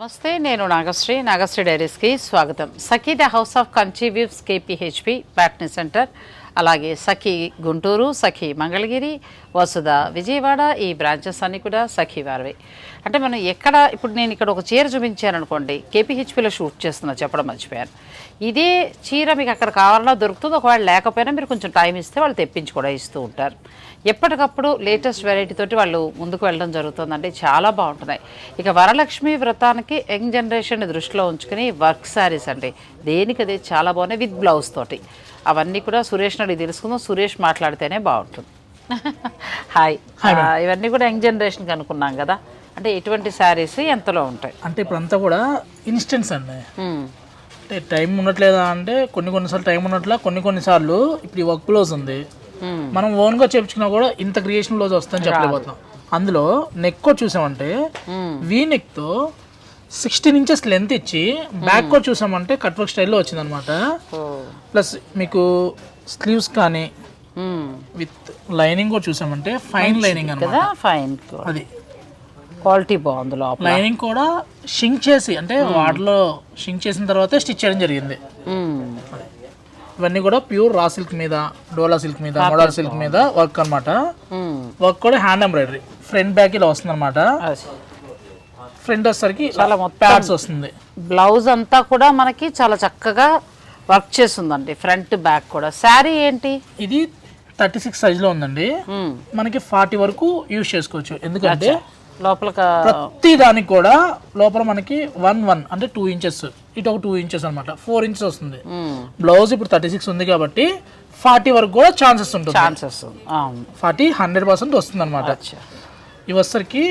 నమస్తే నేను నాగశ్రీ. నాగశ్రీ డైరీస్కి స్వాగతం. Sakhi the house of Kanchi KPHB Patny centre. అలాగే సఖీ గుంటూరు సఖీ మంగళగిరి వసుధ విజయవాడ ఈ బ్రాంచెస్ అన్నీ కూడా సఖీ వారివి. అంటే మనం ఎక్కడ ఇప్పుడు నేను ఇక్కడ ఒక చీర చూపించాను అనుకోండి కేపీహెచ్పిలో షూట్ చేస్తున్నా చెప్పడం మర్చిపోయాను. ఇదే చీర మీకు అక్కడ కావాలన్నా దొరుకుతుంది ఒకవేళ లేకపోయినా మీరు కొంచెం టైం ఇస్తే వాళ్ళు తెప్పించి కూడా ఇస్తూ ఉంటారు. ఎప్పటికప్పుడు లేటెస్ట్ వెరైటీ తోటి వాళ్ళు ముందుకు వెళ్ళడం జరుగుతుందండి. చాలా బాగుంటున్నాయి. ఇక వరలక్ష్మి వ్రతానికి యంగ్ జనరేషన్ దృష్టిలో ఉంచుకుని వర్క్ శారీస్ అండి. దేనికి అదే చాలా బాగున్నాయి విత్ బ్లౌజ్ తోటి. అవన్నీ కూడా సురేష్ నడి తెలుసుకుందాం. సురేష్ మాట్లాడితేనే బాగుంటుంది. హాయ్ ఇవన్నీ కూడా యంగ్ జనరేషన్కి అనుకున్నాం కదా. అంటే ఎటువంటి శారీస్ ఎంతలో ఉంటాయి? అంటే ఇప్పుడంతా కూడా ఇన్స్టెంట్స్ అండి. అంటే టైం ఉండట్లేదా అంటే కొన్ని కొన్నిసార్లు టైం ఉన్నట్లా కొన్ని కొన్నిసార్లు ఇప్పుడు ఈ వర్క్ బ్లౌజ్ ఉంది. మనం ఓన్గా చేపించుకున్నా కూడా ఇంత క్రియేషన్ బ్లౌజ్ వస్తుందని చెప్పలేకపోతున్నాం. అందులో నెక్ చూసామంటే. వీ నెక్తో సిక్స్టీన్ ఇంచెస్ లెంత్ ఇచ్చి బ్యాక్ కూడా చూసామంటే కట్ వర్క్ స్టైల్లో వచ్చిందనమాట ఓ ప్లస్ మీకు స్లీవ్స్ కానీ. విత్ లైనింగ్ కూడా చూసామంటే ఫైన్ లైనింగ్ అనమాట ఫైన్ అది. క్వాలిటీ బాగుంది లోపల. లైనింగ్ కూడా షింక్ చేసి అంటే వాటిలో షింక్ చేసిన తర్వాతే స్టిచ్ చేయడం జరిగింది. ఇవన్నీ కూడా ప్యూర్ రా సిల్క్ మీద డోలా సిల్క్ మీద మోడల్ సిల్క్ మీద వర్క్ అన్నమాట. మ్మ్. వర్క్ కూడా హ్యాండ్ ఎంబ్రాయిడరీ ఫ్రంట్ బ్యాక్ ఇలా వస్తుంది అనమాట. ఫ్రంట్ వచ్చేసరికి చాలా ప్యాడ్స్ వస్తుంది. బ్లౌజ్ అంతా కూడా మనకి చాలా చక్కగా వర్క్ చేస్తుందండి ఫ్రంట్ బ్యాక్ కూడా. శారీ ఏంటి? ఇది థర్టీ సిక్స్ సైజ్లో ఉందండి. మ్మ్. మనకి ఫార్టీ వరకు యూజ్ చేసుకోవచ్చు. ఎందుకంటే లోపల ప్రతి దానికి కూడా లోపల మనకి వన్ వన్ అంటే టూ ఇంచెస్ ఇటు ఒక టూ ఇంచెస్ అనమాట ఫోర్ ఇంచెస్ వస్తుంది. బ్లౌజ్ ఇప్పుడు థర్టీ సిక్స్ ఉంది కాబట్టి ఫార్టీ వరకు కూడా ఛాన్సెస్ ఉంటుంది. ఛాన్సెస్ ఫార్టీ హండ్రెడ్ పర్సెంట్ వస్తుంది అనమాట ఇవి వచ్చరికి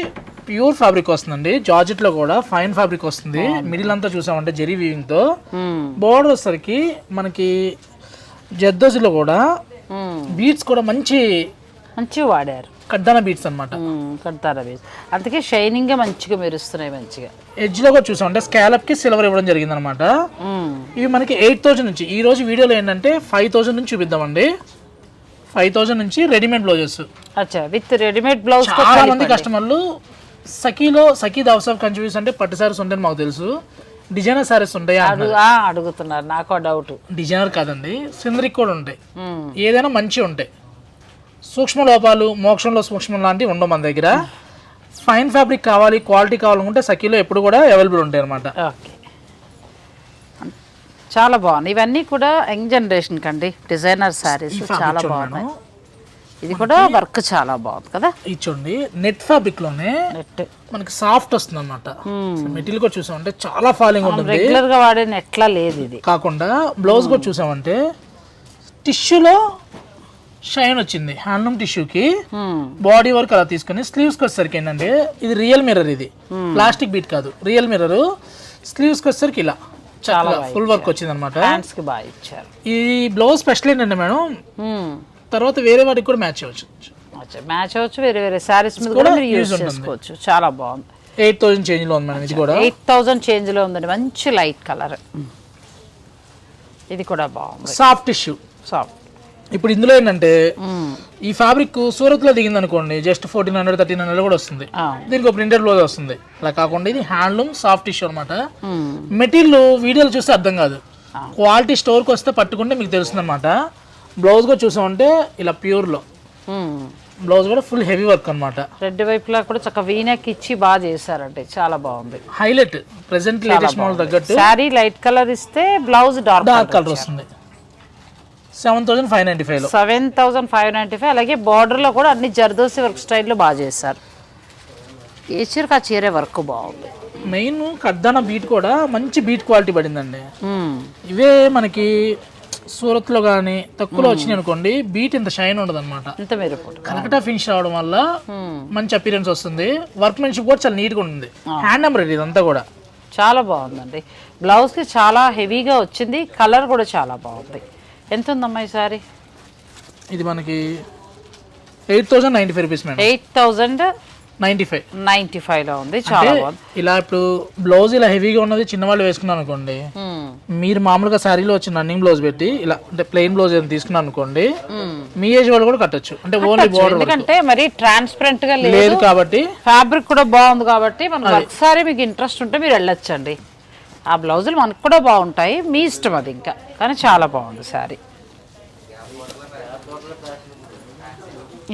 ప్యూర్ ఫ్యాబ్రిక్ వస్తుందండి. జార్జెట్లో కూడా ఫైన్ ఫ్యాబ్రిక్ వస్తుంది. మిడిల్ అంతా చూసామంటే జెరీ వీవింగ్తో. బోర్డర్ వచ్చరికి మనకి జద్దోజిలో కూడా. బీట్స్ కూడా మంచి మంచిగా వాడారు. కడ్డాన బీట్స్ అనమాట. కడతారా వేసి అందుకే షైనింగ్గా మంచిగా మెరుస్తున్నాయి మంచిగా. ఎడ్జ్లో కూడా చూసామంటే స్కాలప్కి సిల్వర్ ఇవ్వడం జరిగింది అనమాట. ఇవి మనకి ఎయిట్ థౌసండ్ నుంచి. ఈ రోజు వీడియోలో ఏంటంటే ఫైవ్ థౌసండ్ నుంచి చూపిద్దామండి. ఫైవ్ థౌసండ్ నుంచి రెడీమేడ్ బ్లౌజెస్ అచ్చా విత్ రెడీమేడ్ బ్లౌజ్ చాలా మంది కస్టమర్లు సఖీలో సఖీ హౌస్ ఆఫ్ కన్ఫ్యూజ్ అంటే పట్టు సారీస్ ఉంటాయని మాకు తెలుసు. డిజైనర్ సారీస్ ఉంటాయా అడుగుతున్నారు. నాకు డౌట్ డిజైనర్ కాదండి. సిందరికి కూడా ఉంటాయి. ఏదైనా మంచి ఉంటాయి. సూక్ష్మ లోపాలు మోక్షంలో సూక్ష్మం లాంటివి ఉండవు మన దగ్గర. ఫైన్ ఫ్యాబ్రిక్ కావాలి క్వాలిటీ కావాలనుకుంటే సఖీలో ఎప్పుడు కూడా అవైలబుల్ ఉంటాయి అనమాట ఓకే. చాలా బాగుంది ఇవన్నీ కూడా యంగ్ జనరేషన్ కండి. డిజైనర్ శారీస్ చాలా బాగున్నాయి. ఇది కూడా వర్క్ చాలా బాగుంది కదా? ఇచ్చోండి నెట్ ఫ్యాబ్రిక్లోనే నెట్ మనకి సాఫ్ట్ వస్తుంది అనమాట మెటీరియల్ కూడా చూసామంటే చాలా ఫాలింగ్ ఉంటుంది. రెగ్యులర్గా వాడే నెట్లా లేదు ఇది. కాకుండా బ్లౌజ్ కూడా చూసామంటే టిష్యూలో షైన్ వచ్చింది. హ్యాండ్లూమ్ టిష్యూకి. బాడీ వర్క్ అలా తీసుకొని స్లీవ్స్కి వచ్చేసరికి ఏంటంటే ఇది రియల్ మిర్రర్ ఇది. ప్లాస్టిక్ బీట్ కాదు. Real mirror. స్లీవ్స్కి వచ్చేసరికి ఇలా చాలా ఫుల్ వర్క్ వచ్చింది అనమాట బాగా ఇచ్చారు. ఈ బ్లౌజ్ స్పెషల్ ఏంటంటే మేడం. తర్వాత వేరే వాటికి కూడా మ్యాచ్ అవ్వచ్చు. మ్యాచ్ అవ్వచ్చు వేరే వేరే శారీస్ మీద కూడా మీరు యూజ్ చేసుకోవచ్చు. చాలా బాగుంది. ఎయిట్ థౌసండ్ చేంజ్లో ఉంది మేడం ఇది కూడా. ఎయిట్ థౌజండ్ చేంజ్లో ఉందండి. మంచి లైట్ కలర్ ఇది కూడా బాగుంది. సాఫ్ట్ టిష్యూ సాఫ్ట్ ఇప్పుడు ఇందులో ఏంటంటే ఈ ఫ్యాబ్రిక్ సూరత్లో దిగింది అనుకోండి just fourteen hundred thirteen hundred కూడా వస్తుంది. దీనికి ఒక ప్రింటెడ్ బ్లౌజ్ వస్తుంది. అలా కాకుండా ఇది హ్యాండ్లూమ్ సాఫ్ట్ టిష్యూ అనమాట మెటీరియల్ వీడియోలో చూస్తే అర్థం కాదు. క్వాలిటీ స్టోర్కి వస్తే పట్టుకుంటే మీకు తెలుస్తుంది అనమాట బ్లౌజ్ కూడా చూసామంటే ఇలా ప్యూర్లో బ్లౌజ్ కూడా ఫుల్ హెవీ వర్క్ అనమాట రెడ్ వైపులా కూడా చక్కగా వీనెక్ ఇచ్చి బాగా చేశారండి చాలా బాగుంది. హైలైట్ ప్రెసెంట్ లేటెస్ట్ మోడల్ తగ్గట్టు. శారీ లైట్ కలర్ ఇస్తే బ్లౌజ్ డార్క్ డార్క్ కలర్ వస్తుంది. సెవెన్ థౌసండ్ ఫైవ్ నైంటీ ఫైవ్లో seven thousand five ninety five అలాగే బార్డర్లో కూడా అన్ని జర్దోసి వర్క్ స్టైల్లో బాగా చేశారు. ఏ చీరకు ఆ చీరే వర్క్ బాగుంది. మెయిన్ కడ్దాన బీట్ కూడా మంచి బీట్ క్వాలిటీ పడిందండి. ఇవే మనకి సూరత్లో కానీ తక్కువలో వచ్చినాయి అనుకోండి బీట్ ఇంత షైన్ ఉండదు అనమాట ఇంత కనకటా ఫినిష్ రావడం వల్ల మంచి అపీరెన్స్ వస్తుంది. వర్క్మెన్షిప్ కూడా చాలా నీట్గా ఉంటుంది. హ్యాండ్ ఎంబ్రాయిడరీ ఇదంతా కూడా. చాలా బాగుందండి. బ్లౌజ్కి చాలా హెవీగా వచ్చింది. కలర్ కూడా చాలా బాగుంది. ఎంత ఉందమ్మా ఈ సారీ? ఇది మనకి eight thousand ninety five rupees madam. Eight thousand ninety five. Ninety ఫైవ్లో ఉంది. చాలా బాగుంది. ఇలా ఇప్పుడు బ్లౌజ్ ఇలా హెవీగా ఉన్నది చిన్నవాళ్ళు వేసుకున్నాను అనుకోండి. మ్మ్. మీరు మామూలుగా శారీలో వచ్చిన రన్నింగ్ బ్లౌజ్ పెట్టి ఇలా అంటే ప్లెయిన్ బ్లౌజ్ ఏదైనా తీసుకున్నాను అనుకోండి మ్మ్. మీ ఏజ్ వాళ్ళు కూడా కట్టొచ్చు. అంటే ఓన్లీ బోర్డర్ ఎందుకంటే మరి ట్రాన్స్పరెంట్గా లేదు లేదు. కాబట్టి ఫ్యాబ్రిక్ కూడా బాగుంది కాబట్టి మనకు ఒకసారి మీకు ఇంట్రెస్ట్ ఉంటే మీరు వెళ్ళొచ్చండి. ఆ బ్లౌజులు మనకు కూడా బాగుంటాయి. మీ ఇష్టం అది ఇంకా. కానీ చాలా బాగుంది శారీ.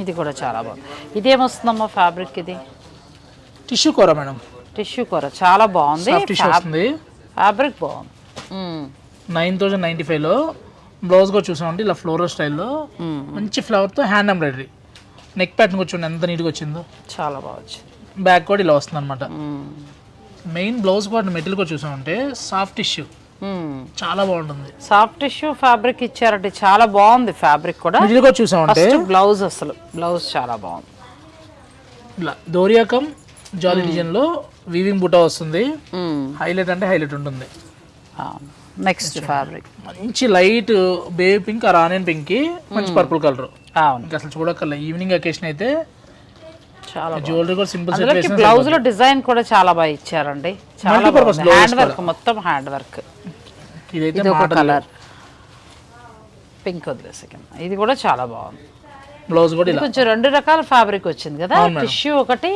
ఇది కూడా చాలా బాగుంది. ఇదేమొస్తుందమ్మా ఫ్యాబ్రిక్ ఇది? టిష్యూ కూర మేడం. టిష్యూ కూర. చాలా బాగుంది. ఫ్యాబ్రిక్ బాగుంది. నైన్ థౌజండ్ నైంటీ ఫైవ్లో బ్లౌజ్ కూడా చూసామంటే ఇలా ఫ్లోరల్ స్టైల్లో మంచి ఫ్లవర్తో హ్యాండ్ ఎంబ్రాయిడరీ నెక్ ప్యాటర్న్ కూడా చూడండి ఎంత నీట్గా వచ్చిందో. చాలా బాగా వచ్చింది. బ్యాక్ కూడా ఇలా వస్తుంది అనమాట. మెయిన్ బ్లౌజ్ కూడా మెటీరియల్ కూడా చూసామంటే సాఫ్ట్ టిష్యూ మ్మ్. చాలా బాగుంటుంది. సాఫ్ట్ టిష్యూ ఫ్యాబ్రిక్ ఇచ్చారంటే చాలా బాగుంది ఫ్యాబ్రిక్ కూడా. మెటీరియల్ కూడా చూసామంటే బ్లౌజ్ అసలు. బ్లౌజ్ చాలా బాగుంది. ఇలా దోరియాకం జాలీ డిజైన్లో వీవింగ్ బుటా వస్తుంది. హైలైట్ అంటే హైలైట్ ఉంటుంది. నెక్స్ట్ ఫ్యాబ్రిక్ మంచి light baby pink or onion పింక్కి మంచి పర్పుల్ కలర్ అవును. ఇంకా అసలు చూడక్కర్ల. ఈవినింగ్ అకేషన్ అయితే చాలా. జ్యువెలరీ కూడా సింపుల్ సెట్ బ్లౌజ్లో డిజైన్ కూడా చాలా బాగా ఇచ్చారండి. చాలా హ్యాండ్ వర్క్ మొత్తం హ్యాండ్ వర్క్ ఇది ఒక కలర్ పింక్ వదిలేసి కింద. ఇది కూడా చాలా బాగుంది. బ్లౌజ్ కూడా కొంచెం రెండు రకాల ఫ్యాబ్రిక్ వచ్చింది కదా. టిష్యూ ఒకటి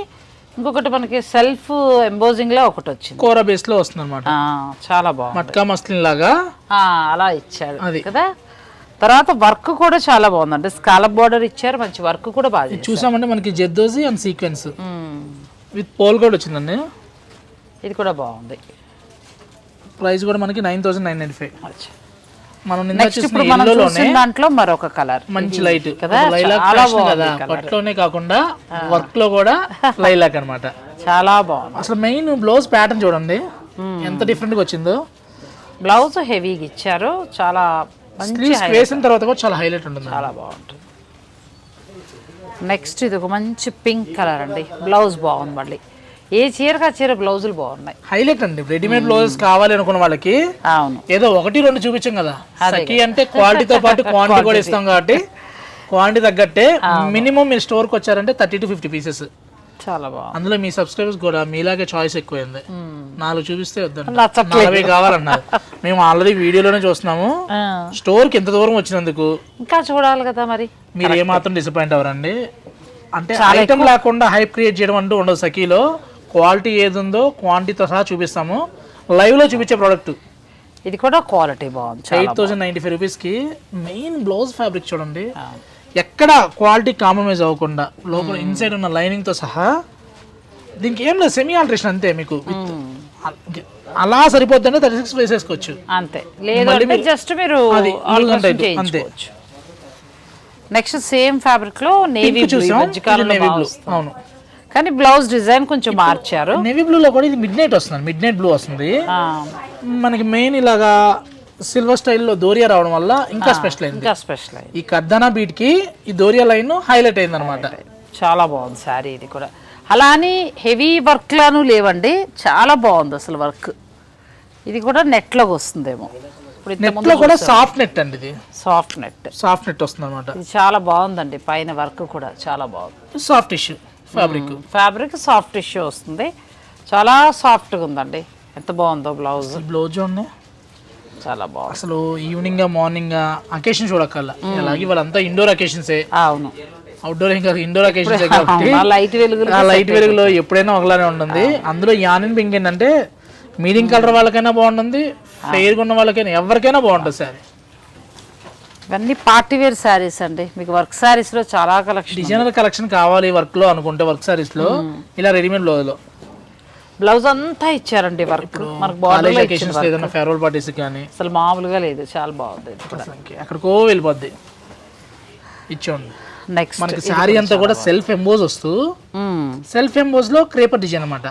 ఇంకొకటి మనకి సెల్ఫ్ ఎంబోజింగ్లో ఒకటి వచ్చింది. కూర బేస్లో వస్తుంది అనమాట చాలా బాగుంది. మట్కా మస్లిన్ లాగా. అలా ఇచ్చాడు. కదా. తర్వాత వర్క్ కూడా చాలా బాగుంది అంటే స్కాలప్ బార్డర్ ఇచ్చారు మంచి వర్క్ కూడా బాగా. చూసామంటే మనకి జెద్దోజీ అండ్ సీక్వెన్స్. విత్ పోల్ కూడా వచ్చిందండి. ఇది కూడా బాగుంది. ప్రైస్ కూడా మనకి nine thousand nine ninety five. మనం నిన్న దాంట్లో మరొక కలర్. మంచి లైట్. కదా. పట్టులోనే కాకుండా వర్క్లో కూడా లైలాక్ అన్నమాట. చాలా బాగుంది. అసలు మెయిన్ బ్లౌజ్ ప్యాటర్న్ చూడండి. ఎంత డిఫరెంట్గా వచ్చిందో. బ్లౌజ్ హెవీగా ఇచ్చారు. చాలా స్లీవ్స్ వేసిన తర్వాత కూడా చాలా హైలైట్ ఉంటుంది చాలా బాగుంటుంది. నెక్స్ట్ ఇది ఒక మంచి పింక్ కలర్ అండి. బ్లౌజ్ బాగుంది మళ్ళీ. ఏ చీరకు చీర బ్లౌజులు బాగున్నాయి. హైలైట్ అండి. రెడీమేడ్ బ్లౌజెస్ కావాలి అనుకున్న వాళ్ళకి అవును. ఏదో ఒకటి రెండు చూపించాం కదా. సఖీ అంటే క్వాలిటీతో పాటు క్వాంటిటీ కూడా ఇస్తాం కాబట్టి క్వాంటిటీ తగ్గట్టే మినిమం మీరు స్టోర్కి వచ్చారంటే థర్టీ టు ఫిఫ్టీ పీసెస్ చాలా బాగుంది. అందులో మీ సబ్స్క్రైబర్స్ కూడా మీలాగే చాయిస్ ఎక్కువైంది. నాలుగు చూపిస్తే వద్దండి నచ్చట్లేదు. నలభై కావాలన్నారు. మేము ఆల్రెడీ వీడియోలోనే చూస్తున్నాము. ఆ, స్టోర్కి ఎంత దూరం వచ్చినందుకు ఇంకా చూడాలి కదా మరి. మీరు ఏమాత్రం డిసప్పాయింట్ అవ్వరండి. అంటే ఐటమ్ లేకుండా హైప్ క్రియేట్ చేయడం అంటూ ఉండదు సఖీలో. క్వాలిటీ ఏది ఉందో క్వాంటిటీతో సహా చూపిస్తాము. లైవ్లో చూపించే ప్రోడక్ట్ ఇది కూడా క్వాలిటీ బాగుంది ఎయిట్ థౌసండ్ నైన్టీ ఫైవ్ రూపీస్కి మెయిన్ బ్లౌజ్ ఫ్యాబ్రిక్ చూడండి. ఎక్కడ క్వాలిటీ కాంప్రమైజ్ అవ్వకుండా లోపల ఇన్సైడ్ ఉన్న లైనింగ్తో సహా దీనికి ఏం లేదు సెమీ ఆల్ట్రేషన్ అంతే మీకు. అ- అలా సరిపోద్దంటే థర్టీ సిక్స్ వేసేసుకోవచ్చు. అంతే. లేదు జస్ట్ మీరు అంతే. నెక్స్ట్ సేమ్ ఫ్యాబ్రిక్లో నేవీ బ్లూ బ్లూ. అవును. కానీ బ్లౌజ్ డిజైన్ కొంచెం మార్చారు. నేవీ బ్లూలో కూడా ఇది మిడ్ నైట్ వస్తుంది. మిడ్ నైట్ బ్లూ వస్తుంది మనకి మెయిన్ ఇలాగా సిల్వర్ స్టైల్లో దోరియా రావడం వల్ల ఇంకా స్పెషల్ అయింది. ఇంకా స్పెషల్ అయింది. ఈ కర్దానా బీట్కి ఈ దోరియా లైన్ హైలైట్ అయింది. అనమాట చాలా బాగుంది శారీ ఇది కూడా. అలా అని హెవీ వర్క్ లాను లేవండి. చాలా బాగుంది అసలు వర్క్. ఇది కూడా నెట్లోకి వస్తుందేమో నెట్లో కూడా సాఫ్ట్ నెట్ అండి ఇది. Soft net. సాఫ్ట్ నెట్ వస్తుంది అనమాట ఇది చాలా బాగుందండి. పైన వర్క్ కూడా చాలా బాగుంది. Soft tissue fabric fabric soft tissue వస్తుంది. చాలా సాఫ్ట్గా ఉందండి. ఎంత బాగుందో బ్లౌజ్. బ్లౌజ్ చూడండి చాలా బాగుంది. అసలు ఈవినింగ్ ఈవినింగ్ అకేషన్ చూడక్కర్లా. అలాగే వాళ్ళంతా ఇండోర్ అకేషన్సే అవును. అవుట్డోర్ ఇంకా ఇండోర్ అకేషన్సే లైట్ వెలుగులు లైట్ వెలుగులో ఎప్పుడైనా ఒకలానే ఉంటుంది. అందులో యానిన్ పింక్ ఏంటంటే మీడియం కలర్ వాళ్ళకైనా బాగుంటుంది ఫెయిర్ ఉన్న వాళ్ళకైనా ఎవరికైనా బాగుంటుంది సార్. ఇవన్నీ పార్టీ వేర్ శారీస్ అండి. మీకు వర్క్ శారీస్లో చాలా కలెక్షన్ డిజైనర్ కలెక్షన్ కావాలి వర్క్లో అనుకుంటే వర్క్ సారీస్లో. ఇలా రెడీమేడ్లో బ్లౌజ్ అంతా ఇచ్చారండి వర్క్ మనకు ఏదైనా ఫేర్వెల్ పార్టీస్ కానీ అసలు మామూలుగా లేదు చాలా బాగుంది ఎక్కడికో వెళ్ళిపోద్ది. ఇచ్చోండి నెక్స్ట్ మనకి శారీ అంతా కూడా సెల్ఫ్ ఎంబోజ్ వస్తూ సెల్ఫ్ ఎంబోజ్లో క్రేపర్ డిజైన్ అనమాట.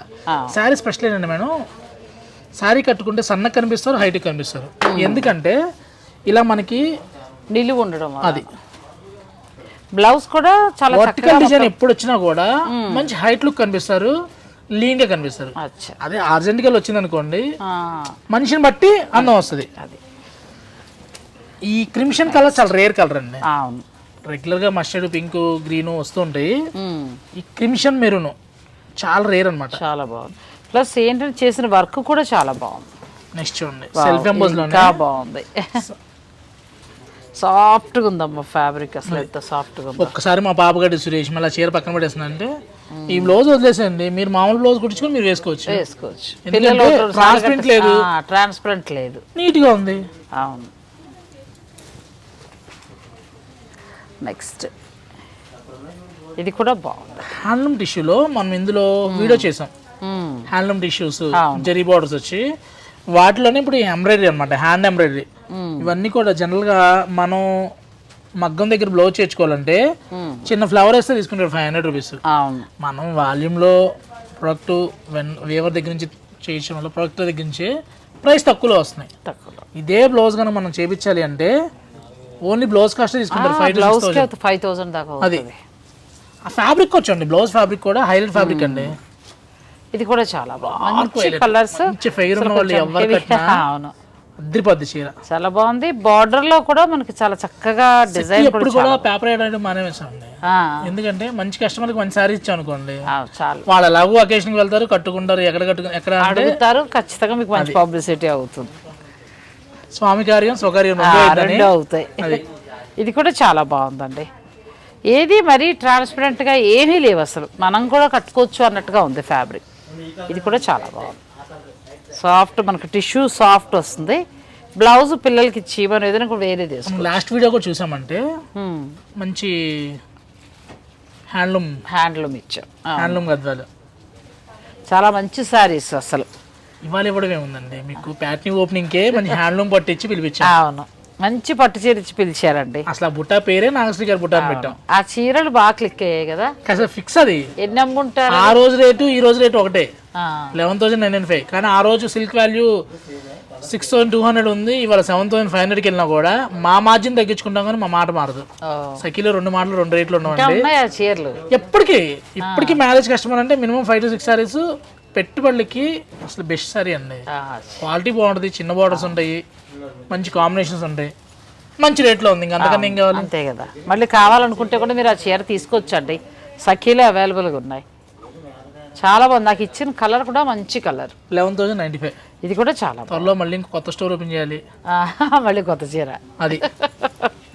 శారీ స్పెషల్ ఏంటంటే మేడం శారీ కట్టుకుంటే సన్నగా కనిపిస్తారు హైట్ కనిపిస్తారు. ఎందుకంటే ఇలా మనకి నిలువు ఉండడం. అది. బ్లౌజ్ కూడా చాలా వర్టికల్ డిజైన్ ఎప్పుడు వచ్చినా కూడా మంచి హైట్ లుక్ కనిపిస్తారు. లీన్గా కనిపిస్తారు. అచ్చా. అదే ఆర్జెంటికల్ వచ్చింది అనుకోండి మనిషిని బట్టి అందం వస్తుంది. అది. ఈ క్రిమిషన్ కలర్ చాలా రేర్ కలర్ అండి. అవును. రెగ్యులర్గా మస్టర్డ్ పింక్ గ్రీన్ వస్తుంటాయి. ఈ క్రిమిషన్ మెరూన్ చాలా రేర్ అనమాట చాలా బాగుంది. ప్లస్ ఏంటంటే చేసిన వర్క్ కూడా చాలా బాగుంది. నెక్స్ట్ చూడండి. సెల్ఫ్ ఎంబోస్లోనే? ఇంకా బాగుంది. సాఫ్ట్గా ఉందమ్మా ఫ్యాబ్రిక్ అసలు ఎంత సాఫ్ట్గా ఉందో. ఒక్కసారి మా పాపగడ్డి సురేష్ మళ్ళీ చీర పక్కన పడేస్తున్నా అంటే ఈ బ్లౌజ్ వదిలేసండి మీరు మామూలు బ్లౌజ్ కుట్టించుకొని మీరు వేసుకోవచ్చు. వేసుకోవచ్చు. transparent లేదు. ట్రాన్స్పరెంట్ లేదు. నీట్గా ఉంది. అవును. నెక్స్ట్ ఇది కూడా బాగుంది. హ్యాండ్లూమ్ టిష్యూలో మనం ఇందులో వీడియో చేసాం. హ్యాండ్లూమ్ టిష్యూస్ జరీ బార్డర్స్ వచ్చి వాటిలోనే ఇప్పుడు ఎంబ్రాయిడరీ అనమాట హ్యాండ్ ఎంబ్రాయిడరీ. ఇవన్నీ కూడా జనరల్గా మనం మగ్గం దగ్గర బ్లౌజ్ చేర్చుకోవాలంటే చిన్న ఫ్లవర్ వేస్తే తీసుకుంటారు ఫైవ్ హండ్రెడ్ రూపీస్ మనం వాల్యూమ్లో ప్రోడక్ట్ వెన్ వేవర్ దగ్గర నుంచి చేయించడం వల్ల ప్రోడక్ట్ దగ్గర నుంచి ప్రైస్ తక్కువలో వస్తున్నాయి. తక్కువ ఇదే బ్లౌజ్ కనుక మనం చేపించాలి అంటే ఓన్లీ బ్లౌజ్ కాస్ట్ తీసుకుంటారు ఫైవ్ ఫైవ్ థౌసండ్ దాకా అది. ఆ ఫ్యాబ్రిక్ వచ్చండి బ్లౌజ్ ఫ్యాబ్రిక్ కూడా హైలైట్ ఫ్యాబ్రిక్ అండి. ఇది కూడా చాలా బాగుంది. కలర్స్ మంచి ఫెయిర్ ఉన్న వాళ్ళు ఎవరు అవును. అద్దరిపోద్ది చీర. చాలా బాగుంది. బార్డర్లో కూడా మనకి చాలా చక్కగా డిజైన్ కూడా ఎప్పుడు కూడా పేపర్ వేయడానికి మానే వేసామండి ఆ, ఎందుకంటే మంచి కస్టమర్కి మంచి సారీ ఇచ్చాం అనుకోండి చాలు. వాళ్ళు ఎలాగో అకేషన్కి వెళ్తారు కట్టుకుంటారు ఎక్కడ కట్టుకుని ఎక్కడ అడుగుతారు ఖచ్చితంగా మీకు మంచి పబ్లిసిటీ అవుతుంది. స్వామి కార్యం స్వకార్యం రెండో అవుతాయి. ఇది కూడా చాలా బాగుందండి. ఏది మరీ transparent గా ఏమీ లేవు అసలు. మనం కూడా కట్టుకోవచ్చు అన్నట్టుగా ఉంది ఫ్యాబ్రిక్ ఇది కూడా చాలా బాగుంది. సాఫ్ట్ మనకు టిష్యూ సాఫ్ట్ వస్తుంది. బ్లౌజ్ పిల్లలకి ఇచ్చి మనం ఏదైనా కూడా వేరే మనం లాస్ట్ వీడియో కూడా చూసామంటే మంచి హ్యాండ్లూమ్. హ్యాండ్లూమ్ ఇచ్చాం. హ్యాండ్లూమ్ గద్వాలు. చాలా మంచి శారీస్ అసలు. ఇవాళ ఇవ్వడం ఏముందండి మీకు ప్యాట్నీ ఓపెనింగ్కే మంచి హ్యాండ్లూమ్ పట్టించి పిలిపించాం. అవును. మంచి పట్టు చీర ఇచ్చి పిలిచారండి. అసలు ఆ బుట్టా పేరే నాగశ్రీ గారి బుట్టా అని పెట్టాం. ఆ చీరలు బాగా క్లిక్ అయ్యాయి కదా. అసలు ఫిక్స్ అది. ఎన్ని అమ్ముంటారు ఆ రోజు రేటు ఈ రోజు రేటు ఒకటే. లెవెన్ థౌసండ్ నైన్ ఫైవ్ కానీ ఆ రోజు silk value six thousand two hundred ఉంది. ఇవాళ సెవెన్ థౌసండ్ ఫైవ్ హండ్రెడ్కి వెళ్ళినా కూడా మా మార్జిన్ తగ్గించుకుంటాం కానీ మా మాట మారదు. సఖీలో రెండు మాటలు రెండు రేట్లు ఇంకా ఉన్నామండి ఉన్నాయి ఆ చీరలు? ఎప్పటికీ ఇప్పటికీ మ్యారేజ్ కస్టమర్ అంటే minimum five to six sarees పెట్టుబడులకి అసలు బెస్ట్ సారీ అండి. క్వాలిటీ బాగుంటుంది చిన్న బార్డర్స్ ఉంటాయి. మంచి కాంబినేషన్స్ ఉంటాయి. మంచి రేట్లో ఉంది ఇంకా అంతకన్నా ఏం కావాలి? అంతే కదా. మళ్ళీ కావాలనుకుంటే కూడా మీరు ఆ చీర తీసుకొచ్చండి. సఖీలే అవైలబుల్గా ఉన్నాయి. చాలా బాగుంది. నాకు ఇచ్చిన కలర్ కూడా మంచి colour eleven thousand ninety five ఇది కూడా చాలా త్వరలో మళ్ళీ ఇంకో కొత్త స్టోర్ ఓపెన్ చేయాలి. మళ్ళీ కొత్త చీర. అది.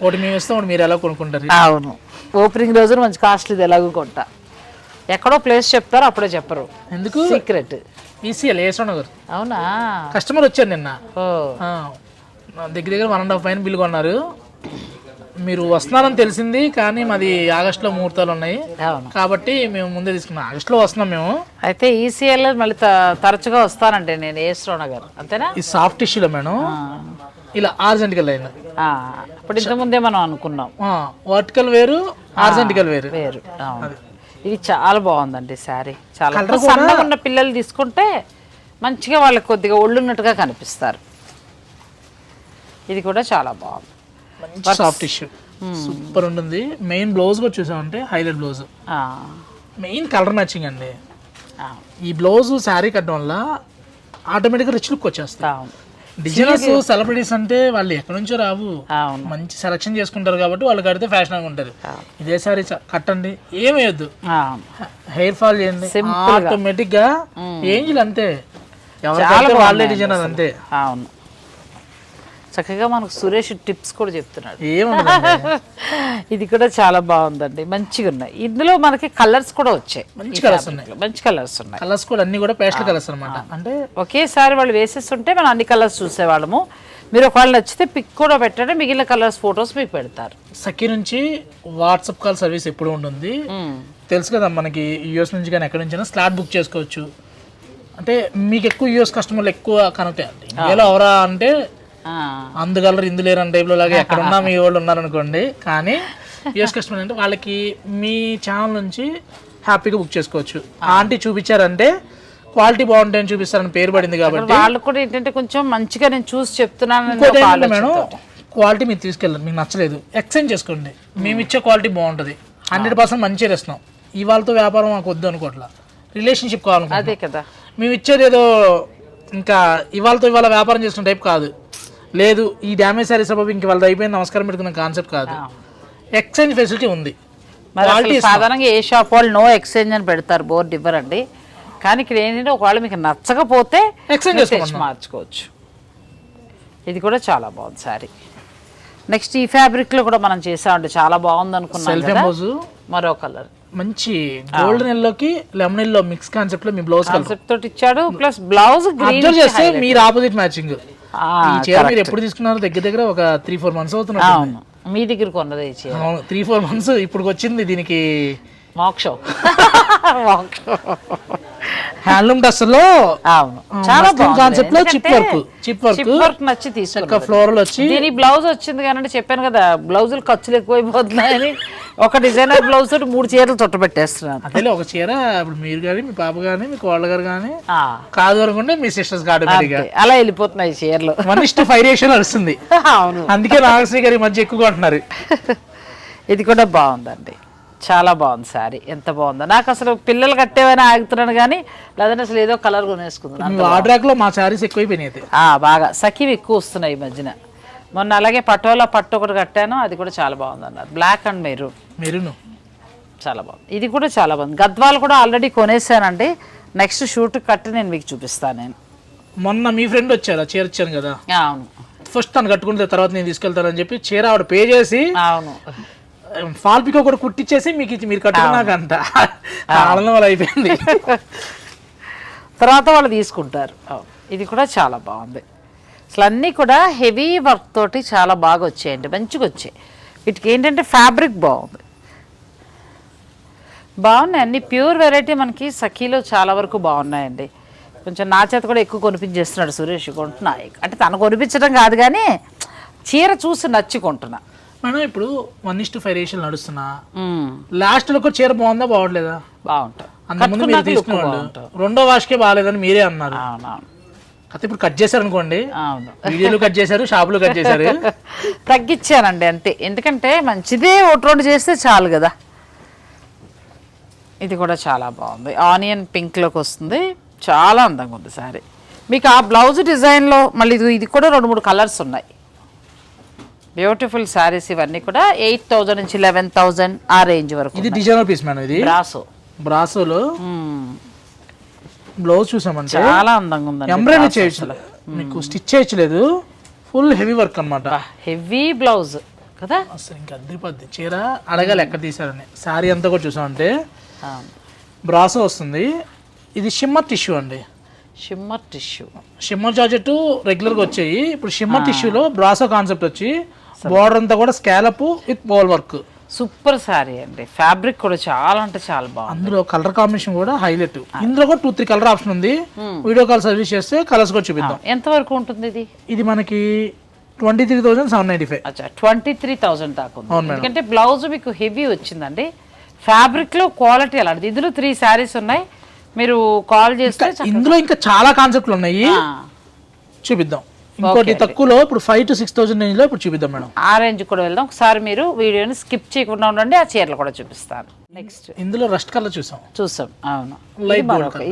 ఒకటి మేము ఇస్తాం ఒకటి మీరు ఎలా కొనుక్కుంటారు? అవును. ఓపెనింగ్ రోజున మంచి కాస్ట్లీది ఎలాగో కొంటా. ఎక్కడో ప్లేస్ చెప్తారు అప్పుడే చెప్పరు. ఎందుకు? సీక్రెట్ ఈసీఎల్ ఏసో నగర్ అవునా? కస్టమర్ వచ్చారు నిన్న. ఓ. దగ్గర దగ్గర వన్ అండ్ హాఫ్ పైన బిల్ కొన్నారు. మీరు వస్తున్నారని తెలిసింది కానీ మాది ఆగస్టులో ముహూర్తాలు ఉన్నాయి. అవును. కాబట్టి మేము ముందే తీసుకున్నాం. ఆగస్టులో వస్తున్నాం మేము. అయితే ఈసీఎల్ మళ్ళీ త- తరచుగా వస్తానండి నేను ఏస్రో నగర్ అంతేనా? ఈ సాఫ్ట్ టిష్యూలో మేడం. ఇలా ఆర్జెంటికల్ లైన్. ఆ, అప్పుడు ఇంతకుముందే మనం అనుకున్నాం. వర్టికల్ వేరు ఆర్జెంటికల్ వేరు. వేరు అవును. ఇది చాలా బాగుందండి శారీ. చాలా సన్నగా ఉన్న పిల్లలు తీసుకుంటే మంచిగా వాళ్ళకి కొద్దిగా ఒళ్ళున్నట్టుగా కనిపిస్తారు. ఇది కూడా చాలా బాగుంది. సాఫ్ట్ టిష్యూ సూపర్ ఉంటుంది మెయిన్ బ్లౌజ్ కూడా చూసామంటే highlight blouse main colour matching అండి. ఈ బ్లౌజ్ శారీ కట్టడం వల్ల ఆటోమేటిక్గా రిచ్ లుక్ వచ్చేస్తాయి. అవును. డిజైనర్స్ సెలబ్రిటీస్ అంటే వాళ్ళు ఎక్కడి నుంచో రావు. మంచి సెలక్షన్ చేసుకుంటారు కాబట్టి వాళ్ళు కడితే ఫ్యాషన్ ఉంటుంది. ఇదే సారీ కట్టండి. ఏమేయద్దు. హెయిర్ ఫాల్ చేయండి. ఆటోమేటిక్గా. ఏంజిల్ అంతే. ఎవరికైతే వాళ్ళే డిజైనర్ అంతే. అవును. చక్కగా మనకు సురేష్ టిప్స్ కూడా చెప్తున్నాడు. ఇది కూడా చాలా బాగుందండి. మంచిగా ఉన్నాయి. ఇందులో మనకి కలర్స్ కూడా వచ్చాయి. మంచి కలర్స్ ఉన్నాయి. మంచి కలర్స్ ఉన్నాయి. కలర్స్ కూడా అన్ని కూడా పేస్టల్ కలర్స్ అన్నమాట. అంటే ఒకేసారి వాళ్ళు వేసేస్తుంటే మనం అన్ని కలర్స్ చూసేవాళ్ళము. మీరు ఒకవేళ నచ్చితే పిక్ కూడా పెట్టండి. మిగిలిన కలర్స్ ఫొటోస్ మీకు పెడతారు. సఖీ నుంచి వాట్సాప్ కాల్ సర్వీస్ ఎప్పుడు ఉంటుంది. తెలుసు కదా మనకి యూఎస్ నుంచి కానీ ఎక్కడి నుంచి స్లాట్ బుక్ చేసుకోవచ్చు. అంటే మీకు ఎక్కువ యూఎస్ కస్టమర్లు ఎక్కువ కనెక్ట్ అయ్యండి ఇండియాలో ఎవరా అంటే అందుగలరు ఇందు లేరు అంటే టైప్లో లాగా ఎక్కడున్నా మీ వాళ్ళు ఉన్నారనుకోండి. కానీ యూఎస్ కస్టమర్ అంటే వాళ్ళకి మీ ఛానల్ నుంచి హ్యాపీగా బుక్ చేసుకోవచ్చు. ఆంటీ చూపించారంటే క్వాలిటీ బాగుంటాయని చూపిస్తారని పేరు పడింది కాబట్టి వాళ్ళు కూడా ఏంటంటే కొంచెం మంచిగా నేను చూసి చెప్తున్నాను అనే మేడం. క్వాలిటీ మీరు తీసుకెళ్ళరు మీకు నచ్చలేదు. ఎక్స్చేంజ్ చేసుకోండి. మేము ఇచ్చే క్వాలిటీ బాగుంటుంది. హండ్రెడ్ పర్సెంట్ మంచిగా ఇస్తున్నాం ఇవాళతో వ్యాపారం మాకు వద్దు అనుకోవట్లా రిలేషన్షిప్ కావాలనుకుంటున్నాం. అదే కదా. మేము ఇచ్చేది ఏదో ఇంకా ఇవాళతో ఇవాళ వ్యాపారం చేసుకునే టైప్ కాదు. లేదు ఈ డ్యామేజ్ సారీ సబబు ఇంక వాళ్ళది అయిపోయింది నమస్కారం పెట్టుకున్న కాన్సెప్ట్ కాదు. ఎక్స్చేంజ్ ఫెసిలిటీ ఉంది. మరి అసలు సాధారణంగా ఏ షాప్ వాళ్ళు నో ఎక్స్చేంజ్ అని పెడతారు బోర్డు ఇవ్వరండి. కానీ ఇక్కడ ఏంటంటే ఒకవేళ మీకు నచ్చకపోతే చేసుకోమన్నా. మార్చుకోవచ్చు. ఇది కూడా చాలా బాగుంది సారీ. నెక్స్ట్ ఈ ఫ్యాబ్రిక్లో కూడా మనం చేసామండి చాలా బాగుంది అనుకున్నాం మరో కలర్ మంచి గోల్డెన్ ఎల్లోకి లెమన్ ఎల్లో మిక్స్ కాన్సెప్ట్లో మీ బ్లౌజ్ కాన్సెప్ట్ తోటి ఇచ్చాడు ప్లస్ బ్లౌజ్ గ్రీన్ అబ్జర్వ్ చేస్తే మీరు ఆపోజిట్ మ్యాచింగ్ ఈ చీర మీరు ఎప్పుడు తీసుకున్నారు దగ్గర దగ్గర ఒక త్రీ ఫోర్ మంత్స్ అవుతున్నారు అవును. మీ దగ్గర కొన్నది త్రీ ఫోర్ మంత్స్ ఇప్పుడు వచ్చింది దీనికి మోక్షం మోక్షం హ్యాండ్లూమ్ డస్టర్లో అవును చాలా కాన్సెప్ట్లో chip work chip work work నచ్చి తీసుకున్నా ఫ్లోరల్ వచ్చి దీని బ్లౌజ్ వచ్చింది కానీ చెప్పాను కదా బ్లౌజులు ఖర్చులు ఎక్కువైపోతున్నాయని. ఒక డిజైనర్ బ్లౌజ్ తోటి మూడు చీరలు చుట్ట పెట్టేస్తున్నాను. అదే ఒక చీర ఇప్పుడు మీరు కానీ మీ పాప కానీ మీ కోళ్ళ గారు కానీ కాదు అనుకుంటే మీ సిస్టర్స్ అంతే. అలా వెళ్ళిపోతున్నాయి చీరలు. వన్ ఇస్ట్ ఫైవ్ రేషన్ నడుస్తుంది. అవును. అందుకే నాగశ్రీ గారి మధ్య ఎక్కువగా ఉంటున్నారు. ఇది కూడా బాగుందండి. చాలా బాగుంది సారీ ఎంత బాగుందో. నాకు అసలు పిల్లలు కట్టేవని ఆగుతున్నాను కానీ లేదంటే అసలు ఏదో కలర్ కొనేసుకుంటున్నాను మీ వాడ్రాక్లో మా శారీస్ ఎక్కువైపోయినాయి బాగా. సఖీవి ఎక్కువ వస్తున్నాయి ఈ మధ్యన. మొన్న అలాగే పటోలా పట్టు ఒకటి కట్టాను అది కూడా చాలా బాగుంది అన్నారు. బ్లాక్ అండ్ మెరూన్ మెరును. చాలా బాగుంది. ఇది కూడా చాలా బాగుంది. గద్వాలు కూడా ఆల్రెడీ కొనేసానండి. నెక్స్ట్ షూట్ కట్టి నేను మీకు చూపిస్తాను నేను. మొన్న మీ ఫ్రెండ్ వచ్చారు చీర ఇచ్చాను కదా. అవును. ఫస్ట్ తను కట్టుకుంటే తర్వాత నేను తీసుకెళ్తానని చెప్పి చీర ఆవిడ పే చేసి అవును. ఫాల్ పికో కూడా కుట్టించేసి మీకు ఇచ్చి మీరు కట్టుకున్నాకంట ఆనందం వల్ల అయిపోయింది. తర్వాత వాళ్ళు తీసుకుంటారు. ఇది కూడా చాలా బాగుంది. అసలు అన్నీ కూడా హెవీ వర్క్ తోటి చాలా బాగా వచ్చాయండి మంచిగా వచ్చాయి. వీటికి ఏంటంటే ఫ్యాబ్రిక్ బాగుంది. బాగున్నాయి అన్ని ప్యూర్ వెరైటీ మనకి సఖీలో చాలా వరకు బాగున్నాయండి. కొంచెం నా చేత కూడా ఎక్కువ కొనిపించేస్తున్నాడు సురేష్ కొంటున్నా. అంటే తను కొనిపించడం కాదు కానీ చీర చూసి నచ్చి కొంటున్నా. మేడం ఇప్పుడు వన్ ఇస్ట్ ఫైవ్ రేషన్ నడుస్తున్నా. లాస్ట్లో చీర బాగుందా బాగోట్లేదా బాగుంటాయి అంతకుముందు మీరు బాగుంటాయి. రెండో వాష్కే బాగాలేదని మీరే అన్నారు. అయితే ఇప్పుడు కట్ చేశారు అనుకోండి వీడియోలు కట్ చేశారు షాపులు కట్ చేశారు. తగ్గించానండి అంతే. ఎందుకంటే మంచిదే ఒకటి రెండు చేస్తే చాలు కదా. ఇది కూడా చాలా బాగుంది. ఆనియన్ పింక్లోకి వస్తుంది. చాలా అందంగా ఉంది సారీ మీకు ఆ బ్లౌజ్ డిజైన్లో మళ్ళీ ఇది ఇది కూడా రెండు మూడు కలర్స్ ఉన్నాయి. బ్యూటిఫుల్ శారీస్ ఇవన్నీ కూడా ఎయిట్ థౌజండ్ నుంచి లెవెన్ థౌజండ్ ఆ రేంజ్ వరకు ఇది డిజైనర్ పీస్ మేడం ఇది? బ్రాసో. బ్రాసోలో? బ్లౌజ్ చూసామంటే చాలా అందంగా ఉందండి ఎంబ్రాయిడరీ చేయొచ్చు మీకు స్టిచ్ చేయట్లేదు ఫుల్ హెవీ వర్క్ అనమాట హెవీ బ్లౌజ్ కదా? అసలు ఇంకా అద్దరిపోద్ది. చీర అడగాలి ఎక్కడ తీసారని శారీ అంతా కూడా చూసామంటే. బ్రాసో వస్తుంది. ఇది షిమ్మర్ టిష్యూ అండి. Shimmer tissue. షిమ్మర్ జార్జెట్ రెగ్యులర్గా వచ్చాయి. ఇప్పుడు షిమ్మర్ టిష్యూలో బ్రాసో కాన్సెప్ట్ వచ్చి బోర్డర్ అంతా కూడా scallop with boll work. Super saree అండి. ఫ్యాబ్రిక్ కూడా చాలా అంటే చాలా బాగుంది. అందులో కలర్ కాంబినేషన్ కూడా హైలైట్. ఇందులో కూడా టూ త్రీ కలర్ ఆప్షన్ ఉంది. వీడియో కాల్ సర్వీస్ చేస్తే కలర్స్ కూడా చూపిద్దాం. ఎంత వరకు ఉంటుంది ఇది? ఇది మనకి twenty three thousand seven ninety five. అచ్చా ట్వంటీ త్రీ థౌజండ్ దాకా ఉంది. ఎందుకంటే బ్లౌజ్ మీకు హెవీ వచ్చిందండి. ఫ్యాబ్రిక్లో క్వాలిటీ అలాంటిది ఇందులో త్రీ శారీస్ ఉన్నాయి. మీరు కాల్ చేస్తే ఇందులో ఇంకా చాలా కాన్సెప్ట్లు ఉన్నాయి. చూపిద్దాం. ఇంకోటి తక్కువలో ఇప్పుడు ఫైవ్ టు సిక్స్ థౌసండ్ రేంజ్లో ఇప్పుడు చూపిద్దాం మేడం. ఆ రేంజ్ కూడా వెళ్దాం. ఒకసారి మీరు వీడియోని స్కిప్ చేయకుండా ఉండండి ఆ చీరలు కూడా చూపిస్తాను. నెక్స్ట్ ఇందులో రస్ట్ కలర్ చూసాం. చూసాం. అవును.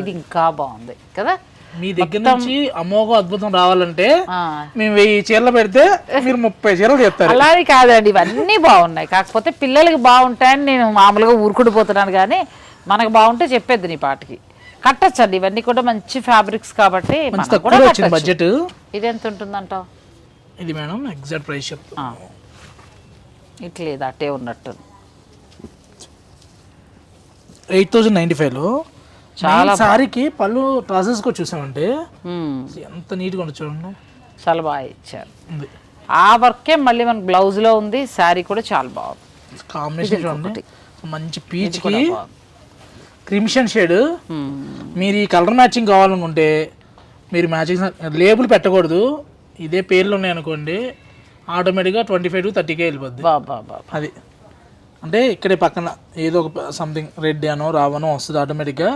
ఇది ఇంకా బాగుంది కదా? మీ దగ్గర నుంచి అమోఘ అద్భుతం రావాలంటే మేము వెయ్యి చీరలు పెడితే మీరు ముప్పై చీరలు చెప్తారు అలానే కాదండి ఇవన్నీ బాగున్నాయి. కాకపోతే పిల్లలకి బాగుంటాయని నేను మామూలుగా ఊరుకుడిపోతున్నాను కానీ మనకు బాగుంటే చెప్పేది నీ పాటికి. కట్టచ్చండి ఇవన్నీ కూడా మంచి ఫ్యాబ్రిక్స్ కాబట్టి. బడ్జెట్ ఇది ఎంత ఉంటుందంటావు ఇది మేడం ఎగ్జాక్ట్ ప్రైస్ చెప్తాం. ఆ. ఇట్లేదు అట్టే ఉన్నట్టు. ఎయిట్ థౌసండ్ నైన్టీ ఫైవ్లో చాలా సారీకి పళ్ళు ట్రాసెస్ కూడా చూసామంటే. ఎంత నీట్గా ఉంటుంది చూడండి. చాలా బాగా ఇచ్చారు. ఆ వర్కే మళ్ళీ మన బ్లౌజ్లో ఉంది శారీ కూడా చాలా బాగుంది. కాంబినేషన్ చూడండి. మంచి పీచ్ కూడా కి బాగుంది. Crimson shade. మీరు ఈ కలర్ మ్యాచింగ్ కావాలనుకుంటే మీరు మ్యాచింగ్ లేబుల్ పెట్టకూడదు. ఇదే పేర్లు ఉన్నాయి అనుకోండి. ఆటోమేటిక్గా ట్వంటీ ఫైవ్ టు థర్టీకే వెళ్ళిపోద్ది. అది. అంటే ఇక్కడే పక్కన ఏదో ఒక సంథింగ్ రెడ్ అనో రావనో వస్తుంది ఆటోమేటిక్గా.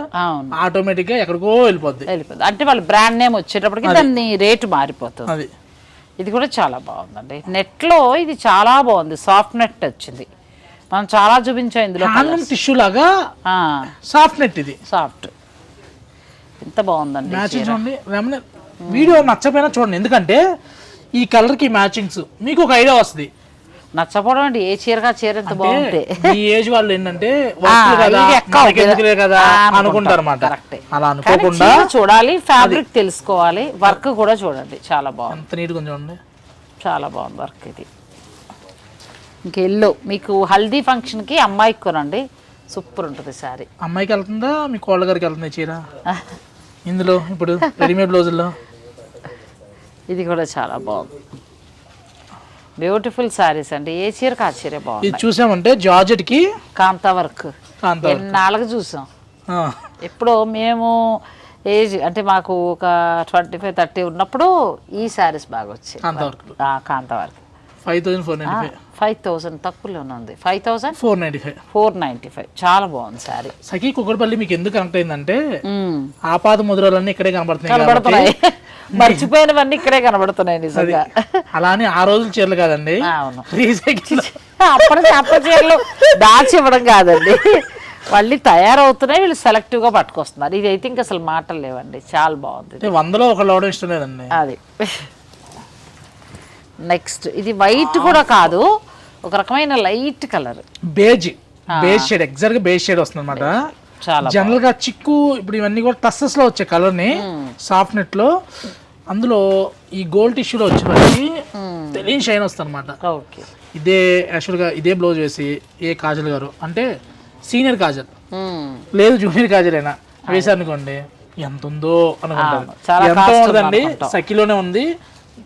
ఆటోమేటిక్గా ఎక్కడికో వెళ్ళిపోద్ది. వెళ్ళిపోతుంది అంటే వాళ్ళ బ్రాండ్ నేమ్ వచ్చేటప్పటికి దాన్ని రేటు మారిపోతుంది. అది. ఇది కూడా చాలా బాగుందండి. నెట్లో ఇది చాలా బాగుంది. సాఫ్ట్ నెట్ వచ్చింది. మనం చాలా చూపించాం ఇందులో టిష్యూ లాగా సాఫ్ట్ నెట్ ఇది. సాఫ్ట్ ఎంత బాగుందండి మ్యాచింగ్ చూడండి. రెమన వీడియో నచ్చపోయినా చూడండి. ఎందుకంటే ఈ కలర్కి మ్యాచింగ్స్ మీకు ఒక ఐడియా వస్తుంది. నచ్చపోవడం అంటే ఏ చీరగా చీర ఎంత బాగుంటే. ఈ ఏజ్ వాళ్ళు ఏంటంటే కదా అనుకుంటారు. అలా అనుకోకుండా చూడాలి ఫ్యాబ్రిక్ తెలుసుకోవాలి వర్క్ కూడా చూడండి. చాలా బాగుంది. అంత నీట్ చూడండి. చాలా బాగుంది వర్క్ ఇది. ఇంక ఎల్లో. మీకు హల్దీ ఫంక్షన్కి అమ్మాయికి కొనండి. సూపర్ ఉంటుంది శారీ. అమ్మాయికి వెళ్తుందా? మీ కోళ్ళ గారికి వెళ్తుంది చీర? ఇందులో ఇప్పుడు రెడీమేడ్ బ్లౌజుల్లో? ఇది కూడా చాలా బాగుంది. బ్యూటిఫుల్ శారీస్ అండి. ఏ చీరకు ఆ చీర బాగుంది? ఇది చూసామంటే జార్జెట్కి కాంతా వర్క్. ఎన్నాళ్ళకి చూసాం. ఎప్పుడో మేము ఏజ్ అంటే మాకు ఒక ట్వంటీ ఫైవ్ థర్టీ ఉన్నప్పుడు ఈ శారీస్ బాగా వచ్చాయి. Kantha work. Five thousand four ninety five. Five thousand తక్కువలోనే ఉంది. Five thousand? Four ninety five. Four ninety five. చాలా బాగుంది శారీ. సఖీ కుక్కడపల్లి మీకు ఎందుకు కనెక్ట్ అయిందంటే ఆపాద ముద్రలన్నీ ఇక్కడే కనబడుతున్నాయి కనబడుతున్నాయి. మర్చిపోయినవన్నీ ఇక్కడే కనబడుతున్నాయి నిజంగా. అలా అని ఆ రోజుల చీరలు కాదండి. రీసైకిల్. అప్పటి అప్పటి చీరలు దాచి ఇవ్వడం కాదండి. మళ్ళీ తయారవుతున్నాయి వీళ్ళు సెలెక్టివ్గా పట్టుకొస్తున్నారు. ఇది అయితే ఇంకా అసలు మాటలు లేవండి. చాలా బాగుంది వందలో ఒకళ్ళు అవడం ఇష్టం లేదండి. అది. నెక్స్ట్. ఇది వైట్ కూడా కాదు. ఒక రకమైన light colour. Beige. Beige shade. ఎగ్జాక్ట్గా బేజ్ షేడ్ వస్తుంది అనమాట చాలా జనరల్గా చిక్కు ఇప్పుడు ఇవన్నీ కూడా టస్సెస్లో వచ్చే కలర్ని సాఫ్ట్ నెట్లో అందులో ఈ గోల్డ్ టిష్యూలో వచ్చేసరికి తెలియని షైన్ వస్తుంది అనమాట ఓకే. ఇదే యాక్చువల్గా ఇదే బ్లౌజ్ వేసి ఏ కాజల్ గారు అంటే సీనియర్ కాజల్. లేదు జూనియర్ కాజల్ అయినా. వేసారు అనుకోండి ఎంత ఉందో అనుకుంటారు ఎంత ఉండదండి. సఖీలోనే ఉంది.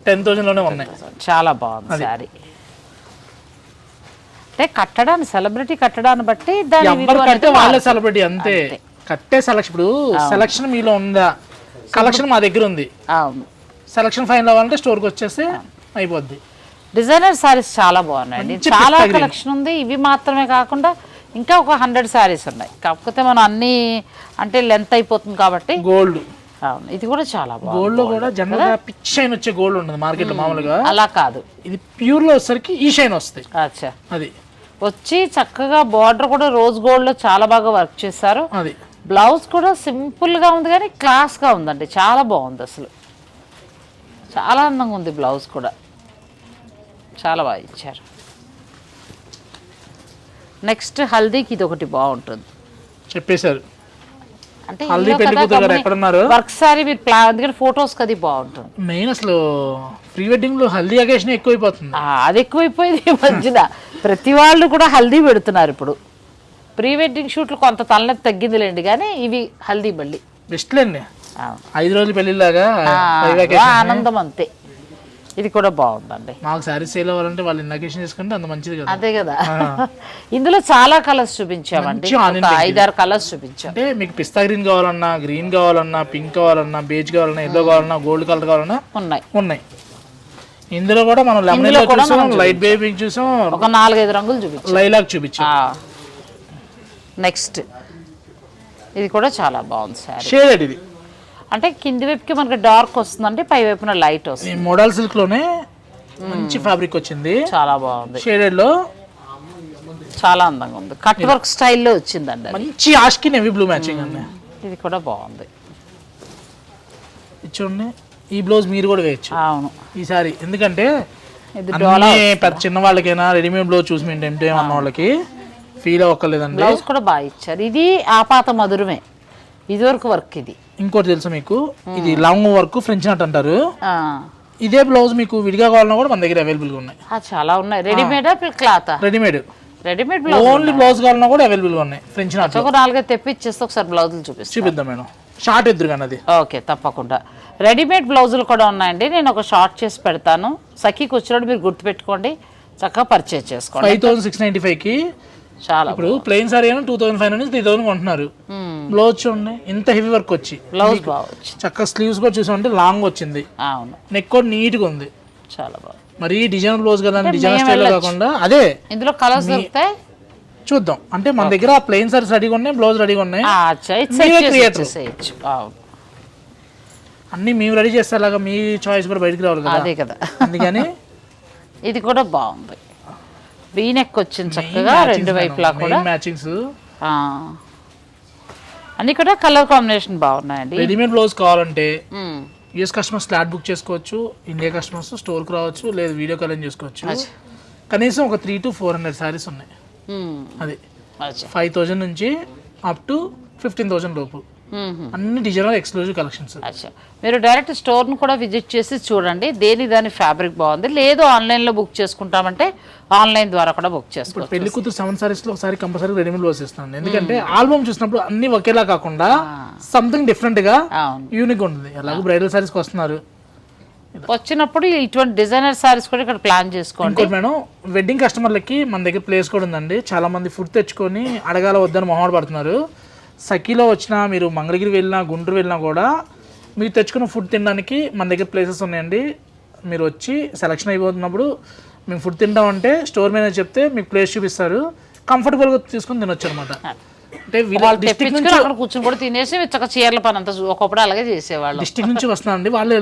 టెన్లోనే ఉన్నాయి. చాలా బాగుంది శారీ. అంటే కట్టడాన్ని సెలబ్రిటీ కట్టడాన్ని బట్టి దాని కడితే వాళ్ళే సెలబ్రిటీ అంతే. కట్టే సెలక్షన్ ఇప్పుడు సెలక్షన్ మీలో ఉందా? కలెక్షన్ మా దగ్గర ఉంది. అవును. సెలక్షన్ ఫైన్ అవ్వాలంటే స్టోర్కి వచ్చేస్తే అయిపోద్ది. డిజైనర్ శారీస్ చాలా బాగున్నాయండి. చాలా. కలెక్షన్ ఉంది. ఇవి మాత్రమే కాకుండా ఇంకా ఒక హండ్రెడ్ శారీస్ ఉన్నాయి. కాకపోతే మనం అన్ని అంటే లెంత్ అయిపోతుంది కాబట్టి గోల్డ్ అవును. ఇది కూడా చాలా గోల్డ్లో కూడా జనరల్గా పిచ్ షైన్ వచ్చే గోల్డ్ ఉంటుంది మార్కెట్లో మామూలుగా. అలా కాదు. ఇది ప్యూర్లో వచ్చేసరికి ఈ షైన్ వస్తాయి. అచ్చా. అది. వచ్చి చక్కగా బార్డర్ కూడా రోజ్ గోల్డ్లో చాలా బాగా వర్క్ చేశారు. అది. బ్లౌజ్ కూడా సింపుల్గా ఉంది కానీ క్లాస్గా ఉందండి. చాలా బాగుంది అసలు. చాలా అందంగా ఉంది బ్లౌజ్ కూడా. చాలా బాగా ఇచ్చారు. నెక్స్ట్ హల్దీకి ఇది ఒకటి బాగుంటుంది. చెప్పేశారు. అంటే హల్దీ పెళ్ళి కూతురు గారు ఎక్కడున్నారు? వర్క్ సారీ మీరు ప్లా ఎందుకంటే ఫొటోస్ అది బాగుంటుంది. మెయిన్ అసలు ప్రీ వెడ్డింగ్లో హల్దీ అకేషన్ ఎక్కువైపోతుంది. ఆ, అది ఎక్కువైపోయింది ఈ మధ్యన. ప్రతి వాళ్ళు కూడా హల్దీ పెడుతున్నారు ఇప్పుడు. ప్రీ వెడ్డింగ్ షూట్లు కొంత తలనొప్పి తగ్గిందిలేండి కానీ ఇవి హల్దీ మళ్ళీ. బెస్ట్ లేండి. అవును. ఐదు రోజులు పెళ్ళిలాగా ఆ. ఆనందం అంతే. ఇది కూడా బాగుందండి. మాకు శారీస్ సేల్ అవ్వాలంటే వాళ్ళు ఇన్ అకేషన్ చేసుకుంటే అంత మంచిది కదా. అదే కదా. ఇందులో చాలా కలర్స్ చూపించామండి. ఐదారు కలర్స్ చూపించాం. అంటే మీకు పిస్తా గ్రీన్ కావాలన్నా గ్రీన్ కావాలన్నా పింక్ కావాలన్నా బేజ్ కావాలన్నా ఎల్లో కావాలన్నా గోల్డ్ కలర్ కావాలన్నా ఉన్నాయి. ఉన్నాయి. ఇందులో కూడా మనం లెమన్ చూసాం లైట్ బేబీ చూసాం. ఒక నాలుగైదు రంగులు చూపించాం. లైలాక్ చూపించాం. నెక్స్ట్ ఇది కూడా చాలా బాగుంది సారీ షేడెడ్ ఇది. అంటే కింది వైపుకి మనకి డార్క్ వస్తుందంటే పై వైపున లైట్ వస్తుంది. ఈ మోడల్ సిల్క్లోనే మంచి ఫ్యాబ్రిక్ వచ్చింది. చాలా బాగుంది. షేడెడ్లో చాలా అందంగా ఉంది. కట్ వర్క్ స్టైల్లో వచ్చిందండి అది. మంచి ఆష్కి నెవీ బ్లూ మ్యాచింగ్ అండి. ఇది కూడా బాగుంది. ఇది చూడండి. ఈ బ్లౌజ్ మీరు కూడా వేయచ్చు. అవును. ఈసారి ఎందుకంటే ఇది అన్ని పెద్ద చిన్న వాళ్ళకైనా రెడీమేడ్ బ్లౌజ్ చూసి మేము టెంప్ట్ అన్న వాళ్ళకి ఫీల్ అవ్వక్కర్లేదండి. బ్లౌజ్ కూడా బాగా ఇచ్చారు. ఇది ఆపాత మధురమే. ఇదివరకు వర్క్ ఇది. ఇంకోటి తెలుసా మీకు? ఇది లాంగ్ వర్క్ ఫ్రెంచ్ నట్ అంటారు. ఇదే బ్లౌజ్ మీకు విడిగా కావాలన్నా కూడా మన దగ్గర అవైలబుల్గా ఉన్నాయి. చాలా ఉన్నాయి. రెడీమేడా cloth readymade readymade blouse only blouse కావాలన్నా కూడా అవైలబుల్గా ఉన్నాయి. ఫ్రెంచ్ నట్ ఒక నాలుగైదు తెప్పిచ్చేస్తే ఒకసారి బ్లౌజులు చూపిస్తాను చూపిద్దాం మేడం. షార్ట్ ఎదురు కానీ అది. ఓకే తప్పకుండా. రెడీమేడ్ బ్లౌజులు కూడా ఉన్నాయండి. నేను ఒక షార్ట్ చేసి పెడతాను. సఖీకి వచ్చినప్పుడు మీరు గుర్తుపెట్టుకోండి. చక్కగా పర్చేజ్ చేసుకోండి. ఫైవ్ థౌసండ్ సిక్స్ నైన్టీ ఫైవ్కి చాలా ఇప్పుడు ప్లెయిన్ సారీ అయినా టూ థౌసండ్ ఫైవ్ నుంచి త్రీ థౌసండ్ కొంటున్నారు. బ్లౌజ్ చూడండి ఇంత హెవీ వర్క్ వచ్చి. బ్లౌజ్ బాగొచ్చు చక్కగా స్లీవ్స్ కూడా చూసామంటే లాంగ్ వచ్చింది. అవును. నెక్ కూడా నీట్గా ఉంది. చాలా బాగుంది. మరి డిజైన్ బ్లౌజ్ కదా డిజైన్ వెళ్ళొచ్చు. కాకుండా అదే ఇందులో కలర్స్ దొరుకుతాయి? చూద్దాం. అంటే మన దగ్గర ప్లెయిన్ సారీస్ రెడీగా ఉన్నాయి బ్లౌజ్ రెడీగా ఉన్నాయి. అన్ని మేము రెడీ చేసేలాగా మీ చాయిస్ కూడా బయటికి రావాలి అదే కదా. అందుకని ఇది కూడా బాగుంది. వీనెక్ వచ్చింది చక్కగా రెండు వైపులా కూడా మ్యాచింగ్స్. అన్ని కూడా కలర్ కాంబినేషన్ బాగున్నాయండి రెడీమేడ్ బ్లౌజ్ కావాలంటే. యూఎస్ కస్టమర్స్ ఫ్లాట్ బుక్ చేసుకోవచ్చు ఇండియా కస్టమర్స్ స్టోర్కి రావచ్చు లేదు వీడియో కాల్ చేసుకోవచ్చు కనీసం ఒక three to four hundred sarees ఉన్నాయి. అది ఫైవ్ థౌజండ్ నుంచి అప్ టు ఫిఫ్టీన్ థౌజండ్ లోపు. అన్ని డిజైనర్ ఎక్స్క్లూజివ్ కలెక్షన్స్. అచ్చా. మీరు డైరెక్ట్ స్టోర్ను కూడా విజిట్ చేసి చూడండి. దేని దాని ఫ్యాబ్రిక్ బాగుంది. లేదు ఆన్లైన్లో బుక్ చేసుకుంటామంటే ఆన్లైన్ ద్వారా కూడా బుక్ చేసుకోవచ్చు. పెళ్ళి కూతురు సెవెన్ సారీస్లో ఒకసారి కంపల్సరీ రెడీమేడ్ బ్లౌజ్ ఇస్తాను ఎందుకంటే ఆల్బమ్ చూసినప్పుడు అన్ని ఒకేలా కాకుండా సంథింగ్ డిఫరెంట్గా యూనిక్ ఉంటుంది. ఎలాగో బ్రైడల్ సారీస్కి వస్తున్నారు. వచ్చినప్పుడు ఇటువంటి డిజైనర్ సారీస్ కూడా ఇక్కడ ప్లాన్ చేసుకోండి. మేడం వెడ్డింగ్ కస్టమర్లకి మన దగ్గర ప్లేస్ కూడా ఉందండి. చాలా మంది ఫుడ్ తెచ్చుకొని అడగాల వద్దని మొహమాట పడుతున్నారు. సఖీలో వచ్చినా మీరు మంగళగిరి వెళ్ళినా గుంటూరు వెళ్ళినా కూడా మీరు తెచ్చుకున్న ఫుడ్ తినడానికి మన దగ్గర ప్లేసెస్ ఉన్నాయండి. మీరు వచ్చి సెలక్షన్ అయిపోతున్నప్పుడు మేము ఫుడ్ తింటామంటే స్టోర్ మేనేజర్ చెప్తే మీకు ప్లేస్ చూపిస్తారు. కంఫర్టబుల్గా తీసుకొని తినొచ్చు అనమాట అంటే అక్కడ కూర్చొని కూడా తినేసి చీరల పని అంతా ఒకప్పుడు అలాగే చేసేవాళ్ళు. డిస్ట్రిక్ట్ నుంచి వస్తున్నారండి వాళ్ళు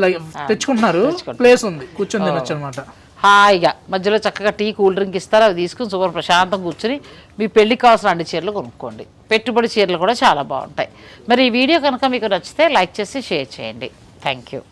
తెచ్చుకుంటున్నారు. ప్లేస్ ఉంది. కూర్చొని తినొచ్చు అనమాట హాయిగా. మధ్యలో చక్కగా టీ కూల్ డ్రింక్ ఇస్తారు. అవి తీసుకుని సూపర్ ప్రశాంతంగా కూర్చుని మీ పెళ్ళికి కావాల్సిన అన్ని చీరలు కొనుక్కోండి. పెట్టుబడి చీరలు కూడా చాలా బాగుంటాయి. మరి ఈ వీడియో కనుక మీకు నచ్చితే లైక్ చేసి షేర్ చేయండి. Thank you